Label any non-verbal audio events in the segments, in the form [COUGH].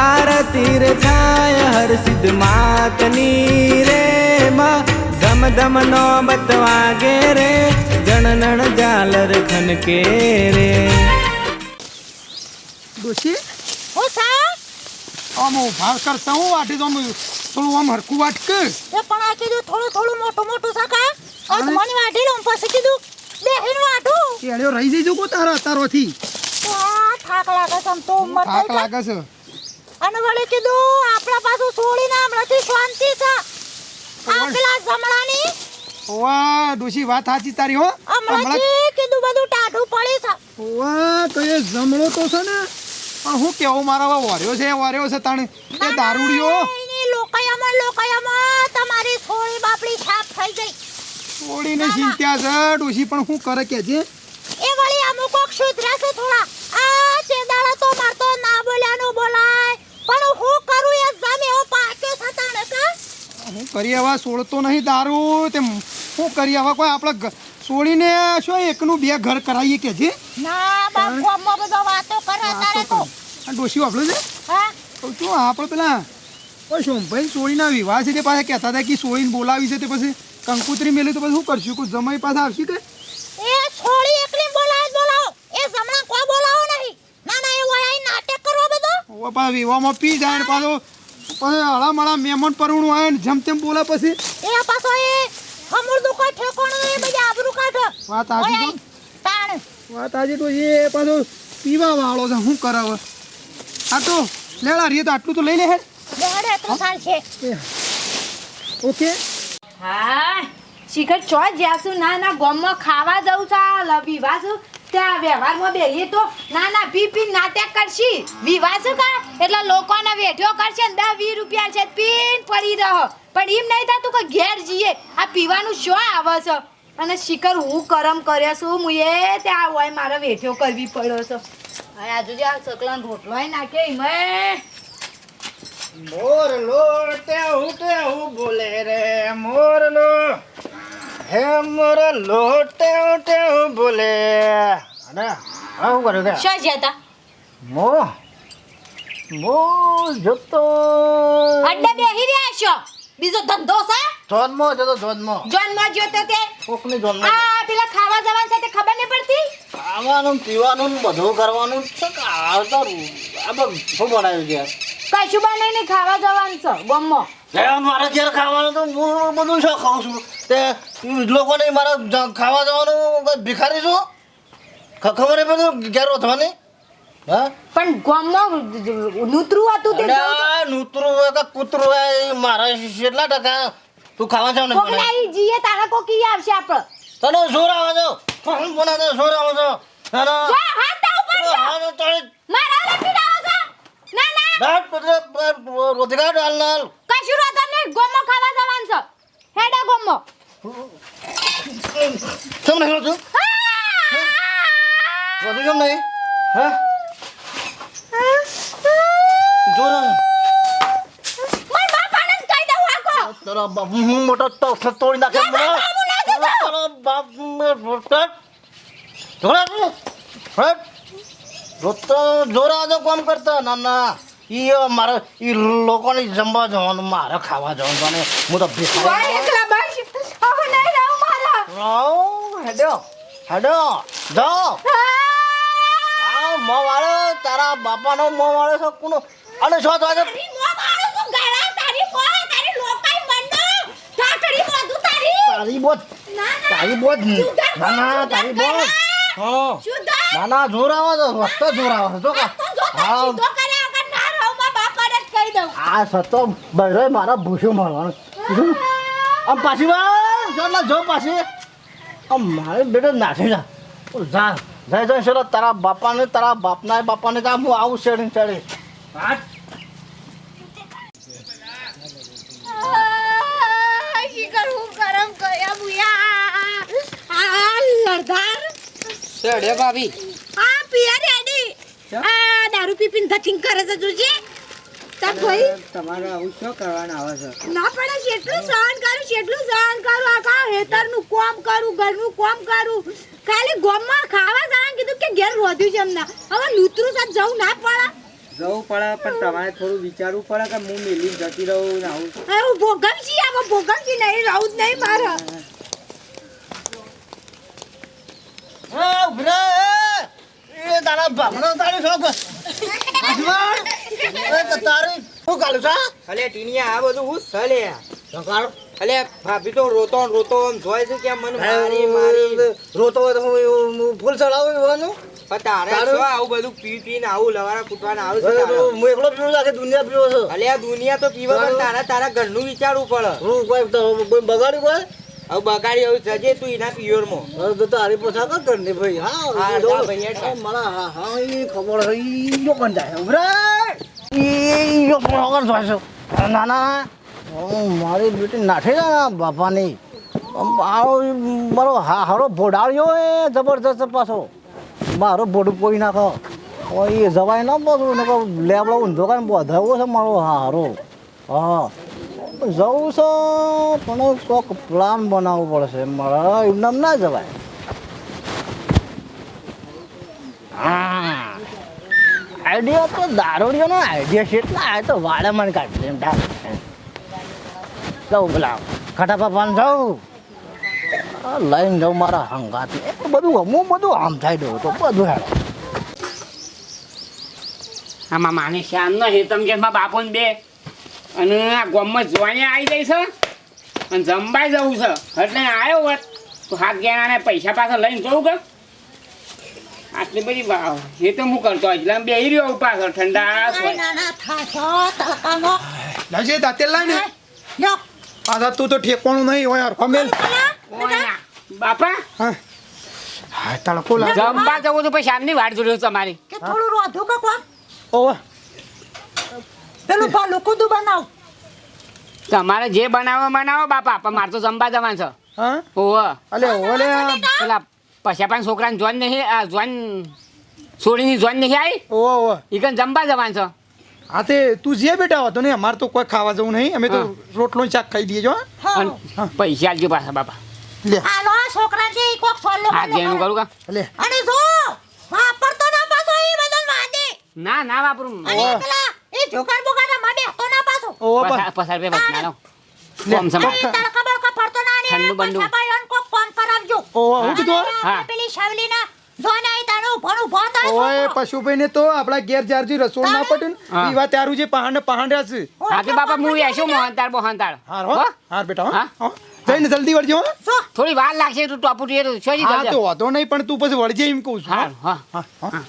આરતી રે થાય હર સિદ્ધ માતની રે માં. ધમ ધમ નો બતવાગે રે જણનણ જાલર ખનકે રે. ડોશી? ઓ સા આમ ભાવ કરતા હું વાટી તો થોડું આમ હરખું વાટક. એ પણ આ કીધું થોડું થોડું મોટું મોટું સકા આજ મને વાટી લઉં પછી કીધું બેહીન વાટું એળ્યો રહી જઈજો કો તારા તારોથી. આ થાક લાગે છે આમ તો ઉંમર થાક લાગે છે. અને વળી કીધું આપણા પાછું છોડીને હમણાંથી શાંતિ છે આ પેલા જમણાની? ઓવા ડોશી વાત સાચી તારી હો. હમણાં કીધું બધું ટાઢું પડી છે. ઓવા તો એ જમણો તો છે ને પણ હું કેવો મારા વાર્યો છે વાર્યો છે તાણે. એ દારૂડિયો. લોકાયામાં લોકાયામાં તમારી થોડી બાપડી છાપ થઈ ગઈ. છોડીને ચિંતા છે ડોશી પણ શું કરે કે છે? એ વળી અમુક કોક સુધરે છે થોડા. આ ચેદાળા તો મારતો પણ હું કરું એ જમ પાક્યો છે તાણે કા? હું કરી આવા છોડતો નહીં દારૂ તે શું કરી આવા કોઈ આપણે સોળીને છોડીને શું એકનું બે ઘર કરાવીએ કે જે? ના બાપ ગામમાં બધો વાતો કરે તારે તો. આ ડોશી વાપરો છે? હા. તો શું આપણે પેલા ઓય ભાઈ સોળીના વિવાહ છે તે પાછા કહેતા હતા કે સોળીને બોલાવી છે તે પછી કંકુતરી મેલી તો પછી શું કરશું? કોઈ જમાઈ પાછા આવશે કે એ છોડી એકલી બોલાય જ બોલાવો એ જમણા કોઈ બોલાવો નહીં ના ના એ વયા નાટક કરો બધો હવે પાછા વિવાહમાં પી જાય ને પાછો. પછી હળા મળા મહેમાન પરુણું આવે ને જેમ તેમ બોલે પછી. એ પાછો એ હમુર દુખો ઠેકોણો એ બધી આબરૂ કાઢો. વાત આજી તો તાણ. વાત આજી તો એ પાછો પીવા વાળો છે. શું કરાવે? આ તો લેડા રીએ તો આટલું તો લઈ લે હેડ બેડે સાલ છે. ઓકે. હા શિખર ચો જ્યાસુ ના ના ગોમમાં ખાવા જવું છે. આ લ- વિવાહ છું ત્યાં વ્યવહારમાં બેહીએ તો ના ના પી પી નાટક કરશી. વિવાહ શું કા? એટલે લોકોને વેઠ્યો કરશે ને દસ વીસ રૂપિયા છે, પીન પડી રહો. પણ એમ નહીં થતું કે ઘેર જઈએ. આ પીવાનું શો આવે છે? અને શિખર, હું કરમ કર્યા છું, હું એ ત્યાં હોય, મારે વેઠ્યો કરવી પડ્યો છે. હવે આજુ જે આ સકલાનો રોટલો નાખે એમાં મોરલો ટેહુ હું બોલે રે, મોરલો. હે મોર લોટે ઉટે બોલે? અરે આ શું કર્યું કે શું જતા મો મો જતો. અડ્ડા બેહી રહ્યા છો? બીજો ધંધો છે? જોનમાં જતો જન્મ જોનમાં જોતો તે કોકની જોનમાં આ પેલા ખાવા જવાનું છે તે ખબર નહીં પડતી? ખાવાનું પીવાનું બધું કરવાનું છે કે આ તો આ બધું શું બનાવ્યું છે? કશું બનાવીને ખાવા જવાનું છે ગમમાં લે મારે ઘેર ખાવાનું તો હું બધું શું ખાઉં છું? તે લોકોને મારે ખાવા જવાનું ભિખારી છું? ખબર નહીં પડતું ઘેર રોધવાની પણ ગમમાં નૂતરું હતું તે નૂતરું હોય કે કૂતરું હોય મારા કેટલા ટકા. તું ખાવા જાવ ને કોક નાઈ જીએ તારા કોકી આવશે આપણે તને જોર આવે છે. ફોન બોના તને જોર આવે છે. ના ના. જો હાથ તા ઉપર હા, તો મારા લપી દાવ છો. ના ના. દાંત પતરે રોજગાર ડાલ નાલ કશું રોતો તમને ગોમો ખાવા જવાનું છે. હેડા ગોમો તમને શું છું રોજગાર નહીં? હે જોર આવે માર બાપાને જ કહી દઉં આકો તારા બાપ હું મોટો તો તોડી નાખે મને તારા બાપ રોતા. જોરા તું. હટ રોતો જોરા જો કોમ કરતા? ના ના. ઈ મારે ઈ લોકોને જમવા જવાનું મારે ખાવા જવાનું અને હું તો ભાઈ એકલા બસ હવે નહીં રહું મારા. રાવ હેડો. હેડો. જાઓ. મો વાળો તારા બાપાનો મો વાળો છો કોનો? અને છો તો આજે તારી મો મારું તું ગળા? તારી તારી ના ના. તારી બોધ હા. ના ના જોર આવે તો રસ્તો જોર જો કા. હા. આ સતો બૈરો મારા ભૂસ્યું મળવાનું આમ પાછી વાર જો જો પાછી. આમ મારે બેટા નાખી જા. જા. જાય જય શરદ તારા બાપાને તારા બાપના બાપાને ત્યાં હું આવું શેડી ચડી હું શેડે ભાભી. આ પિયા રેડી આ દારૂ પીપીને ધકિંગ કરે છે તુજે ભાઈ. તમારે આવું શું કરવાનું આવે છે? ના પડે જેટલું સહન કરું જેટલું સહન કરું. આખા હેતરનું કોમ કરું ઘરનું કોમ કરું? ખાલી ગોમમાં ખાવા જવાનું કીધું કે ઘેર રોધ્યું છે એમના. હવે લૂતરું સાથ જવું ના પડે. જવું પડે પણ તમારે થોડું વિચારવું પડે કે હું મેલી જતી રહું ને આવું. હવે હું ભોગવજી આમાં ભોગવજી નહીં રહું જ નહીં મારે. ઓ ઉભરે. એ તારા બાપનો તારી શોખ. આજવાળ તારી શું કાલું છે અલે ટીનિયા આ બધું હું સલે? શંકર અલે ભાભી તો રોતો રોતો જોય છે કે મને મારી મારી. રોતો હોય તો હું હું ફૂલ ચડાવું એવાનું તારે શું આવું બધું પી પીને આવું લવારા કૂટવાના આવું છે હું એકલો પીવું લાગે દુનિયા પીવો છો. અલે આ દુનિયા તો પીવા પણ તારા? તારા ઘરનું વિચારવું પડે. હું કોઈ કોઈ બગાડ્યું કોઈ? હવે બગાડી હવે જજે તું એના પિયોરમાં. હવે તો તારી પોસા કર કરને ભાઈ. હા હા, જો. ભાઈ, હેઠ. મારા હા હા એ ખબર હઈ જો કોણ જાય? ઉભરે એ જો કોણ વગર જોઈ છો ના ના. મારી બેટી નાઠે ના બાપાની. મારો હા હારો ભોડાળ્યો એ જબરદસ્ત પાછો. મારો ભોડું પોઈ નાખો. એ જવાય ના પાછું લેબડો ઊંધો કાને બોધાવો છે મારો હારો. હા. જવું છે પણ કોક પ્લાન બનાવવો પડશે. મારા એમનામ ના જવાય. આઈડિયા તો દારૂડિયાનો આઈડિયા છે એટલે આ તો વાળે મને કાઢશે. એમ ઢાલ. જાઉં પેલા ખટાપા પાન જાઉં. આ લઈને જાઉં મારા હંગાત બધું હું બધું આમ થાય દઉં તો બધું હેડો. આમાં માને શ્યામનો હેતમ કે બાપુ ને બે. અને આ ગામમાં જોઈને આવી જાય છે અને જમવાય જવું છે. એટલે આવ્યો હોત તો હાથ ગેણાને પૈસા પાછા લઈને જવું કે? આટલી બધી વાવ એ તો હું કરતો એટલે બે બેહી રહ્યો પાછળ. ઠંડા લાવજે દાંતેલ લાય ને. પાછા તું તો ઠેકવાનું નહીં હોય યાર ફમેલ. બાપા. હા. હા તડકો લાગે જમવા જવું તો પછી શ્યામની વાટ જોડ્યો તમારી. કે થોડું રોધું કે કોણ? ઓવે. પેલું ભલું કૂદું બનાવ. તમારે જે બનાવો બનાવો બાપા પણ મારે તો જમવા જવાનું છે. હા? ઓહ. અલે ઓલે. પેલા પૈસા પણ છોકરાને જોન નહીં આ જોન છોડીની જોન નહીં આવી ઓ ઓ ઈ કન જમવા જવાનું છે. હા તે તું જે બેટા હતો ને અમારે તો કોઈ ખાવા જવું નહીં. અમે તો રોટલો શાક ખાઈ દઈએ જો હા? પૈસા આલજો પાછા બાપા. લે. આલો આ છોકરાને ઈ કોક સોલ્લો આ ગેણું કરું કા? લે. અને જો વાપરતો ના પાછો ઈ બદલ વાદે ના ના વાપરું. પેલા ઈ જોકાણ બોકાણ માટે તો ના પાછો. ઓવે પસાર બા પસાર રૂપિયા બચના લો લે, કોમ સમય. ઈ તડકા બળકા ફરતો ના ને ઠંડુ બંડુ. પૈસા પાડ્યો ને કોક ફોન કરાવજો. ઓવે હું? કીધું હા. પેલી શવલીના જોને આઈ તાણું ભણું ભણતા ઓય પશુભાઈ ને તો આપણા ઘેર જ્યારથી રસોડ ના પડે ને હા. પીવા ત્યારું જે પહાડ ને પહાડ છે હા તે બાપા હું એશું મોહનતાળ મોહનતાળ હાર હો? હાર બેટા હો. હા. જઈને જલ્દી વળજો હો. થોડી વાર લાગશે તું ટોપુ તું છોડી હા તો વાંધો નહીં પણ તું પછી વળજે એમ કહું છું હા હા. હા.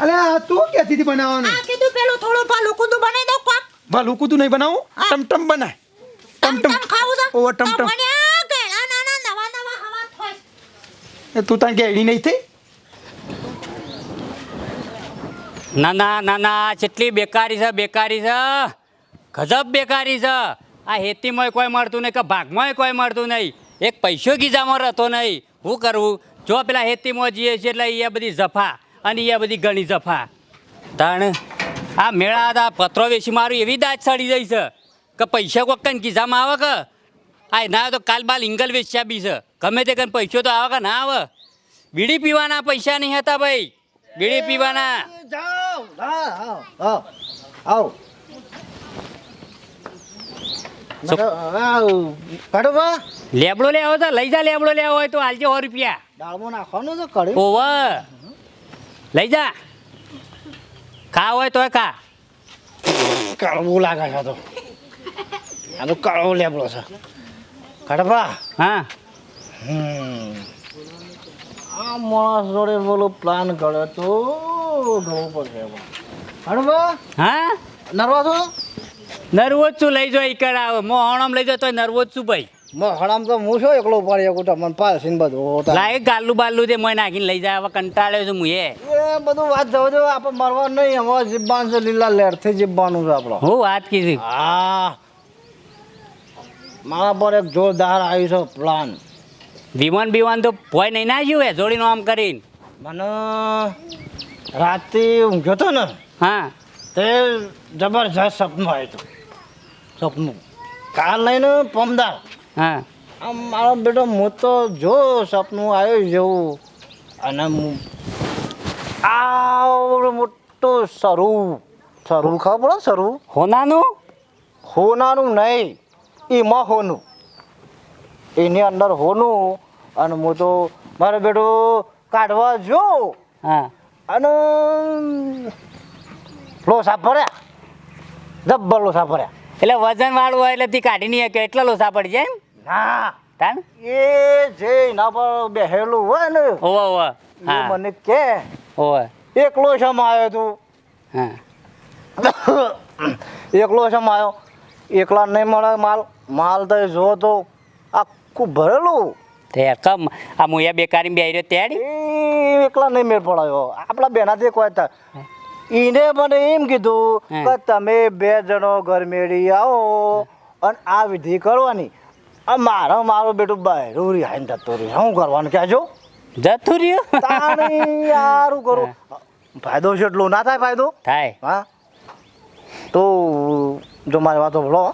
અલે આ તું ક્યાંથી થી બનાવવાનું? આ કીધું પેલું થોડું ભલું કૂદું બનાવી દઉં કોક. ભલું કૂતું નહીં બનાવું? હા. ટમટમ બનાય. ટમ ટમ ખાવું છે? ઓ ટમટમ. મને આ ગળા નાના નવા નવા હવા થાય. એ તું તાન ગેડી નહીં થઈ? ના ના ના ના કેટલી બેકારી છે બેકારી છે. ગજબ બેકારી છે. આ હેતીમાંય કોઈ મળતું નહીં કે ભાગમાંય કોઈ મળતું નહીં. એક પૈસો ગીજામાં રહેતો નહીં. શું કરવું જો પેલા હેતીમાં જઈએ છીએ એટલે એ બધી જફા. અને એ બધી ઘણી જફા. તાણ આ મેળા હતા પત્રો વેચી મારું એવી દાજ ચડી જાય છે કે પૈસા કોઈ કઈ કીધામાં આવે કે? આ ના તો કાલ બાલ ઇંગલ વેચ્યા બી છે. ગમે તે કઈ પૈસો તો આવે કે ના આવે? બીડી પીવાના પૈસા નહીં હતા ભાઈ. બીડી પીવાના. લેબડો આવ. લેબડો લેવો તો લઈ જા લેબડો લેવો હોય તો હાલજો સો રૂપિયા. નાખવાનું ઓવ. લઈ જા. ખા હોય તોય ખા. કડવું લાગે છે તો આ તો. કડવો લેબડો છે. કડવા હા. આ માણસ જોડે બોલો પ્લાન કરે તો જોવું પડશે. કડવા હા? નરવા છો? નર્વોજ છું લઈ જો ઈકડ આવે મો હણમ લઈ જાઓ તોય નર્વોજ છું ભાઈ. હણામ તો હું શું એકલો પાડી શકું તમને પાસીને બધું હોતા. લાય ગાલું બાલું તે મોય નાખીને લઈ જાય હવે કંટાળ્યો છું હું એ. બધું વાત જવા દો આપણે મરવા નહીં હવે જીવવાનું છે લીલા લેરથી જીવવાનું છે આપણો. હું વાત કીધી. હા. મારા પર એક જોરદાર આવ્યું છે પ્લાન વિમાન બિમાન તો ભય નહીં નાખ્યું જીવે જોડીનું આમ કરીને. મને રાતે ઊંઘ્યો હતો ને હા. તે જબરજસ્ત સપનું આવ્યું હતું. સપનું. કાલ લઈને પમદાર. હા. આમ મારો બેટો હું તો જો સપનું આવ્યું જેવું. અને આવડું મોટું સરું સરું ખબર પડે સરું હોનાનું? હોનાનું નહીં એમાં હોનું. એની અંદર હોનું અને હું તો મારે બેટો કાઢવા જો હા. અને લોસા ભર્યા. જબ્બર લોસા ભર્યા. એટલે વજન વાળું હોય એટલે તી કાઢી નહીં શકે એટલા લોસા પડી જાય એમ? ના તાન? એ જે એના પર બેહેલું હોય ને ઓવે ઓવે એ હા. મને કે ઓવે એકલો શમ આવ્યો તું? હા. [COUGHS] એકલો શમ આવ્યો? એકલા નહીં મળે માલ? માલ તો જો તો આખું ભરેલું. તે કમ આ મુયા બેકારી બે રહ્યો એ એકલા નહીં મેળ પડાયો. આપણા બેનાથી કોઈ હતા એને મને એમ કીધું કે તમે બે જણો ઘર મેળી આવો અને આ વિધિ કરવાની. આ મારો મારો બેટું બહેરું રિહાઈને જતો રહ્યું શું કરવાનું કહેજો? જતું રહ્યું તાણી યારું કરું. [LAUGHS] ફાયદો છે એટલો ના થાય ફાયદો? થાય. હા. તો જો મારી વાતો ભલો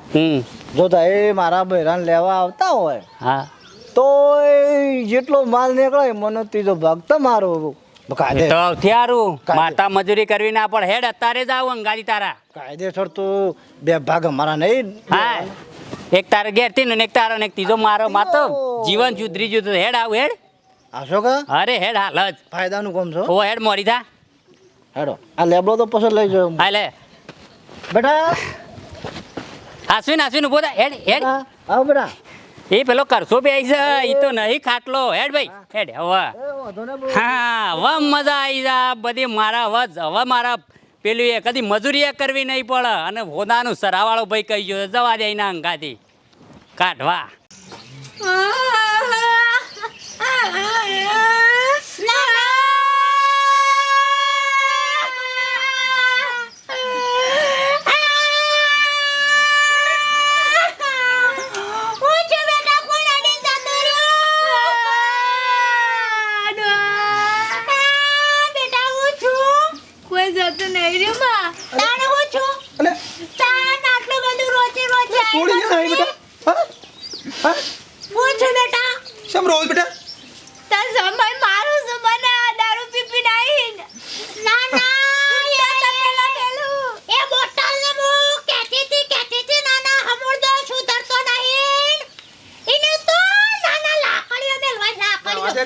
જો એ મારા બહેરાને લેવા આવતા હોય હા. તો જેટલો માલ નીકળે મને ત્રીજો ભાગ તમારો માતા મજૂરી કરવી ના પણ હેડ અત્યારે જ આવું અંગાજી તારા. કાયદેસર તો બે ભાગ અમારા નહીં હા. એક તારે ઘેરથી ને એક તારો ને એક ત્રીજો મારો માતો. જીવન સુધરી તો? હેડ આવું હેડ. આવશો કે? અરે હેડ હાલ જ. ફાયદાનું કોમ છો? ઓ હેડ મોરી થા. હેડો. આ લેબડો તો પછી લઈ જો હા લે બેટા. હાસવીન હાસવીન ઊભો થા. હેડ હેડ. આવ બેટા. એ પેલો કરશો બે છે. એ તો નહીં ખાટલો. હેડ ભાઈ. હેડ હવે. હા હવે મજા આવી જા. બધી મારા હવે હવે મારા પેલું એ, કદી મજૂરી કરવી નહીં પડે. અને હોદાનું સરાવાળો ભાઈ કહી ગયો, જવા દે એના અંગાથી કાઢવા કોઈ જતું નહીં રહ્યું માં તાણે હું છું એટલે તાન આટલું બધું રોજે રોજે છોડી આવી જાય બેટા હા હા હું છું બેટા શેમ રોજ બેટા તાર સમય મારું છે મને આ દારૂ પી પી નાઈન ના ના એ પેલા પેલું એ બોટલને હું કહેતી હતી કહેતી હતી નાના હમુરદો સુધરતો નહીં એને તો નાના લાકડીઓ મેલવા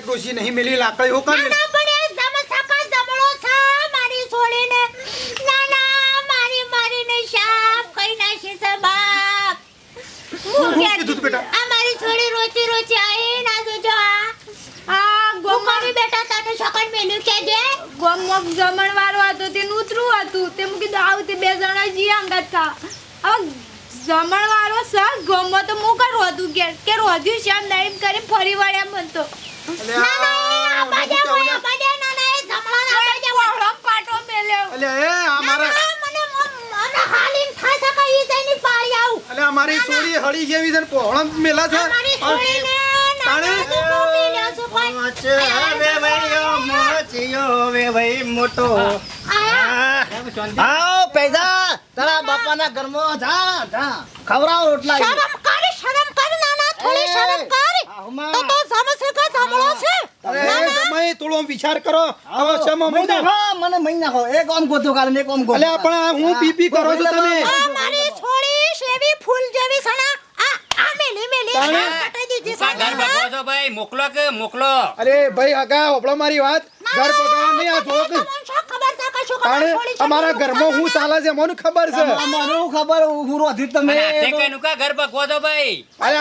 ડોશી નહીં મેલી લાકડી હો કાઢી? ના પણ એ જમ સકા જમણો છે મારી છોડીને. નાના મારી મારીને શાપ કઈ નાખી છે બાપ. હું કીધું બેટા? આ મારી છોડી રોચી રોચી આઈ ના જોજો આ. આ ગોમારી બેટા તને શકન મેલ્યું કેજે ગોમમાં જમણ વાળો હતો તે નૂતરું હતું. તે મૂકી દો આવું તે બે જણા જી અંગત કા હવે જમણ વાળો સર ગોમમાં તો હું કરું હતું કે કે રોજ્યું શ્યામ નાઈમ કરી ફરી વળ્યા મન તો. એટલે ના ના આ આ બાજે બધું હોય આ બાજે ના ના એ જમણા ના બાજે હોય. કોહળો પાટો મેલ્યો એટલે એ આ મારા ના, મને મને હાલીન થાય છે કે ઈ જઈને પાડી આવું એટલે અમારી છોડી હળી જેવી છે ને મેલા છે અમારી છોડીને તાણે? નાના દુઃખો મેલ્યો છે કોઈ. આયા? આવો પૈસા તારા બાપાના ઘરમાં જા જા ખવડાવો રોટલા શરમ કર શરમ કર નાના થોડી શરમ કર. તો તો સમસ્ય કા સાંભળો છે. અરે તમે થોડો વિચાર કરો. હવે શેમાં મહી હા મને મહી નાખો એક ઓમ ગોતો કાલે એક ઓમ ગોતો એટલે પણ હું પીપી કરો છો તમે? મારી છોડી શેવી ફૂલ જેવી સણા. આ આ મેલી મેલી. કટાઈ દીધી ઘર સણા છો ભાઈ. મોકલો કે મોકલો? અરે ભાઈ હગા હોભળો મારી વાત. ઘર પકવા નહીં આ જોક અમારા ઘરમાં હું ચાલે છે મને ખબર છે. મને ખબર હું રોધી તમે હાથે કઈનું કા ઘર ભગવો છો ભાઈ. અરે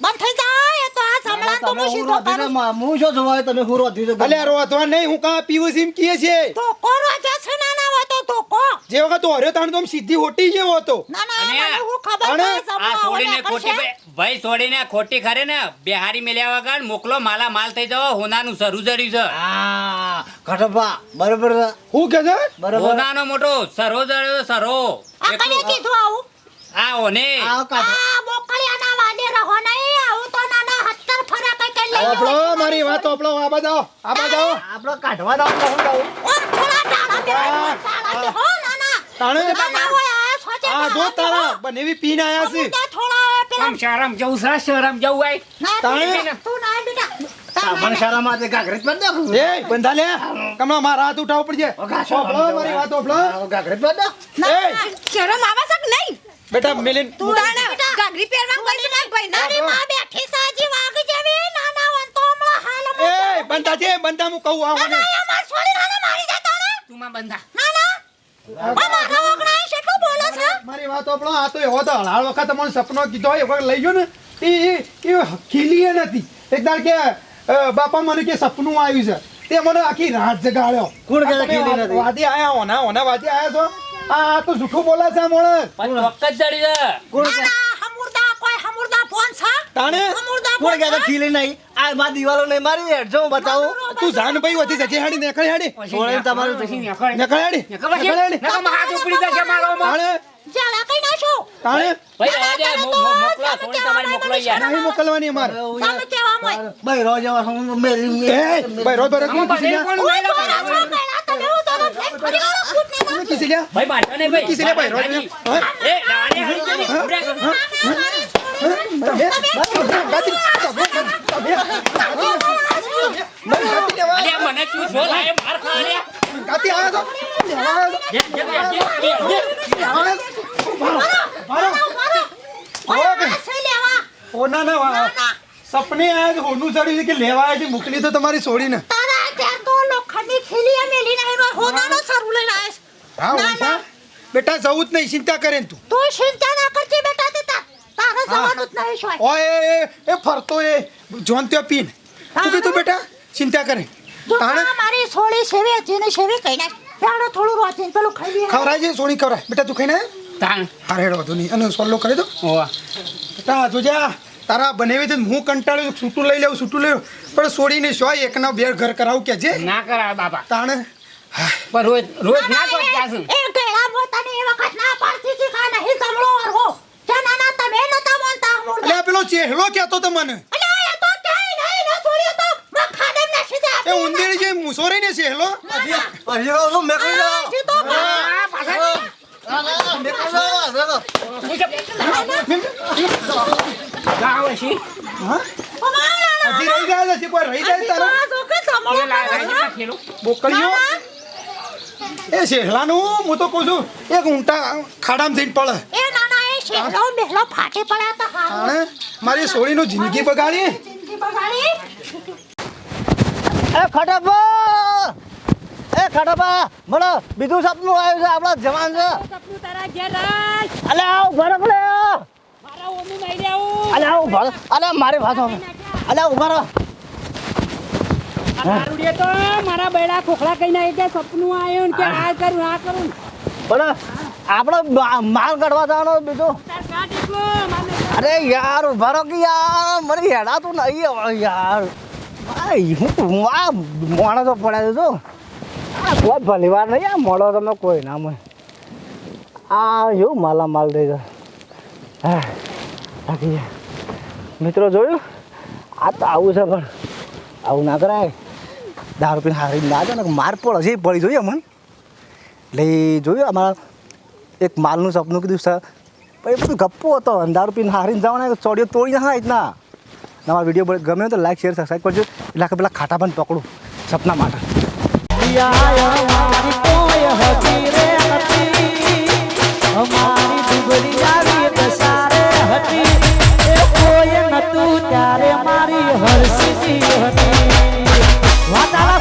બંધ થઈ જાય તો આ જમણા તો હું હું સીધો કરું હું શું જોવાય તમે હું રોધી તો અલ્યા રોધવા નહીં હું કાં પીવું છે કીએ છે? તો કોરો જશે નાના હોય તો તો કો. જે વખત ઓર્યો તાણ તો સીધી હોટી જેવો હતો. ના ના મને હું ખબર અને આ છોડીને ખોટી ભાઈ- ભાઈ છોડીને ખોટી ખરે ને બિહારી મેલ્યા વગર મોકલો માલા માલ થઈ જાવ હોનાનું સરું જર્યું છે. હા ઘટપા બરોબર હું કે છે? બરોબર. હોનાનો મોટો સરો જર્યો સરો. આ કને કીધું આવું? કાઢો. આ બોકળિયાના રહો નહીં આવું તો નાના હત્તર ફરા કઈ કઈ લઈ ઓપડો મારી વાત ઓપડો આ બાજુ આવો આ બાજુ આવો. કાઢવા દો હું જાઉં? ઓમ થોડા ડાળા બે ડાળા બે હો. નાના. તાણે? નાના હોય આ સોચે આ જો તારા બનેવી પીને આયા છે. થોડા પેલા આમ શરમ જવું છે શરમ જવું આય તાણે? તું ના બેટા. સામાન એ બંધા લે. કમલા મારા હાથ ઉઠાવવો પડશે સોંભળો મારી વાત સોંભળો. ગાઘરે પેડા એ. શરમ આવે છે કે નહીં? બેટા મિલિન તું તાણે ઘાઘરી પહેરવા ગઈ છે ભાઈ ના મારી માં બેઠી સાજી વાગ જેવી નાના વન તો હમણાં હાલ એ બંધા છે બંધા હું કહું આવો ને અમાર છોડી નાના મારી જતા ને. તું માં બંધા. નાના આ મારા વગડાએ કેટલું બોલો છે. મારી વાત આપણો આ તો એવો તો હળાળ વખત મને સપનો કીધો એ વખત લઈ ગયો ને એ એ એ ખીલી એ નથી એકદાર કે બાપા મને કે સપનું આવ્યું છે. તે મને આખી રાત જગાડ્યો. કોણ કે ખીલી નથી? વાદી આયા હોના હોના વાદી આયા છો? આ તો જૂઠું બોલે છે આ માણસ. પણ ચોક્કસ જડી છે? નાના હમુરદા કોઈ હમુરદા ફોન છે? તાણે? હમુરદા કોણ ફોન છે? ખીલી નહીં. આ માં દિવાલો નહીં મારી હેડજો હું બતાવું. તું જાન ભાઈ વધી જજે હાડી નીકળી હાડી. તમારું પછી નીકળ. નીકળી હાડી. નીકળ હાડી. નકરમાં હાથ ઉપડી જશે મારો માં. જાલા કઈ નાખો તાણે? ભાઈ મોકલો થોડી તમારી યાર નહીં મોકલવાની અમારે. તમે કેવા મોય ભાઈ રોજ એવા હું મેરી ભાઈ રોજ કોણ? કોણ તમે કિસી લ્યા? ભાઈ ભાઈ લ્યા ભાઈ એ મને શું છો લાય માર ખા? જે, જે, જે, જે? મારો મારો ઓ ના ના સપને આયા છે, હોનું ચડ્યું છે કે લેવા આવી મોકલી તો તમારી છોડીને તારા ત્યાં તો લોખંડની ખીલી મેલી નહીં રહ્યો હોનાનો સરું લઈને આયસ હા ના, ના. બેટા જવું જ નહીં ચિંતા કરે ને તું. તું ચિંતા ના કરતી બેટા દેતા તાર જવાનું જ નહીં શોય ઓય એ- ફરતો એ. જોન ત્યાં પીન. તું કીધું બેટા? ચિંતા કરે. જો તાણે આ મારી સોળી સેવે જેને સેવે કઈ નાખ પેલો થોડું રોચીને પેલું ખાઈ લે. ખવરાય છે સોની ખવરાય બેટા તું ખાઈને તાણ. હારે વાંધો નહીં. અને સોલ્લો કરી દો. ઓવા. બેટા જોજે આ તારા બનેવી તો હું કંટાળ્યો છું, છૂટું લઈ લેવું છૂટું લઈ લેવું. પણ સોડીને સોય એકના બે ઘર કરાવું કે જે? ના કરાય બાપા. તાણે પણ રોજ રોજ ના તો જાશું. એ ગેળા પોતાની એ વખત ના પાડતી હતી કા નહીં સાંભળો અરહો જે નાના તમે નતા માનતા આ પેલો ચેહલો કહેતો તો મને અલે એ તો કે નહીં ના છોડ્યો તો મખાડે નાખી સીધા એ ઉંદેડી જે મુસોરી ને ચેહલો પછી કહું મેકડી જાઓ હજી તો આ પાછા મેકડી જાઓ જાઓ હજી રહી જાય છે કોઈ રહી જાય તારા હવે લાય, લાય, કેટલા ખેલો? બોકડીઓ એ શેહલાનું હું તો કહું છું એક ઊંટા ખાડામાં જઈને પડે. એ નાના એ શેહલો મેહલો ફાટી પડ્યા તો હા મારી સોળીનું જિંદગી બગાડી જિંદગી બગાડી એ ખટાપા એ ખટાપા મળો બીજું સપનું આવ્યું છે આપણા જવાન છે. અલે આવ ભરો ભલે અલે આવ ભરો અલે મારી વાત સાંભળો. અલે ઊભા રહો. દારૂડિયો તો મારા બેડા ખોખલા કઈ આવી કે સપનું આવ્યું કે આ કરું આ કરું. પણ આપણો માલ કાઢવા જવાનો બીજું? અરે યાર ઊભા રહો કે યાર મને હેડાતું નહીં હવે યાર. હું આ માણસો પડ્યા છો આ કોઈ ભલી વાર નહીં આ મોડો તમે કોઈ ના મને આ એવું માલા માલ ગયો હા થાકી મિત્રો જોયું? આ તો આવું છે પણ. આવું ના કરાય. દારૂ પીને હારી ના જાઓ ને માર પડ હજી પડી જોઈએ અમને એટલે જોયું અમારા એક માલનું સપનું કીધું સર એ બધું ગપ્પો હતો દારૂ પીને હારીને જવાના ચોડીઓ તોડી નાખા રીતના. અમારા વીડિયો ગમે તો લાઈક શેર સબસ્ક્રાઈબ કરજો. એટલે આખે પેલા ખાટા પણ પકડું, સપના માટે. ત્યારે મારી હરસી હતી. વાતાળા